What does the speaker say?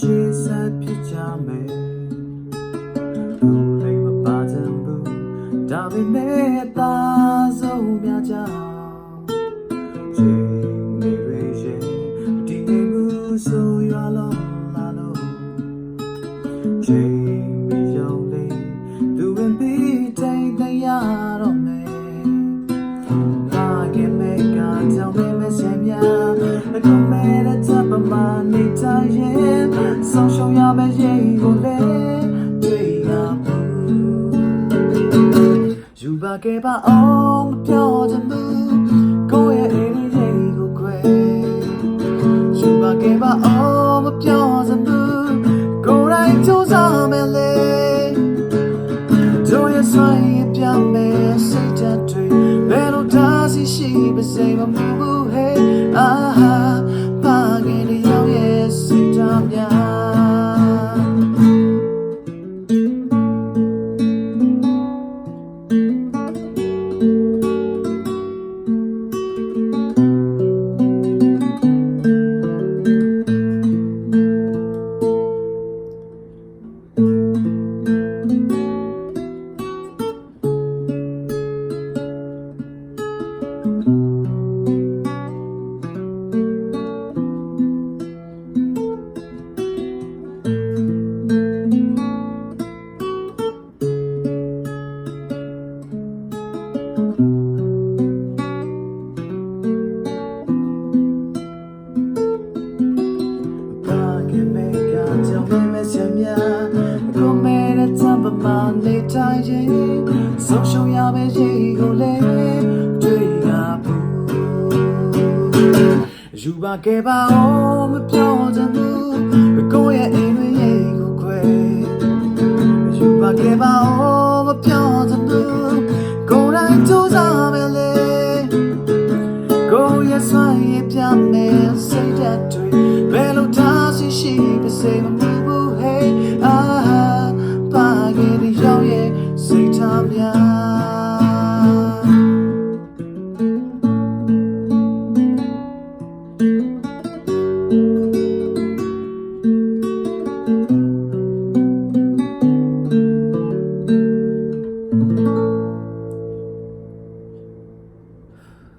ရှေ့ဆက်ဖြစ်ကြမယ်ဘူးလိမ္မာပါတဲ့ဘူးဒါပေမဲ့ ဆောင်ရှုံးရမယ့်ရင်ကိုလည်းတွေ့ရဘူးယူပါခဲ့ပါအောင်ပြောချင်မှုကိုယ့်ရဲ့အရင်ရင်ကိုခွဲယူပါခဲ့ပါအောင်မပြောချင်မှုကိုယ်တိုင်းကြိုးစားမယ်လေတို့ရဲ့ဆွေးပြောင်းမယ်စိတ်ဓာတ်တွေဘယ်လိုသာစီရှိပါစေမမှု မစမြာကိုမဲတဲ့တပမာနေတိုင်းရင်ဆုံးရှုံးရမယ့်ရေးကိုလေတွေ့ရဘူးယူပါခဲ့ပါဦးမပြောချင်ဘူးကိုယ့်ရဲ့အိမ်တွေရဲ့ကိုခွဲယူပါခဲ့ပါဦးမပြောချင်ဘူးကိုယ်တိုင်ကြိုးစားမယ်လေကိုယ့်ရဲ့ဆွမ်းရည်ပြမယ်စိတ်ဓာတ်တွေဘယ်လိုထားစီရှိပါစေမ